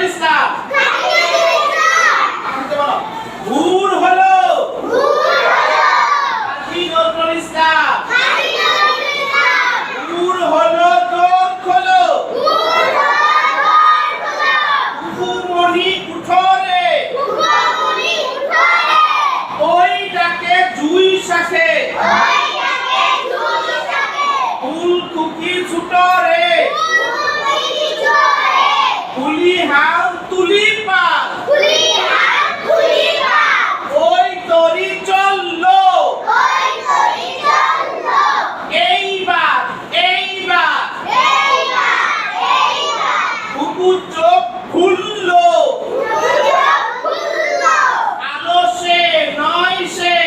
ইসলাম ভুল হলো। খাঁটি নজরুল ইসলাম ভুল হলো দোর খোলো কুকুমণি কুঠরে ওই ডাকে জুই গুজব খুললো। আলো সে নয় সে।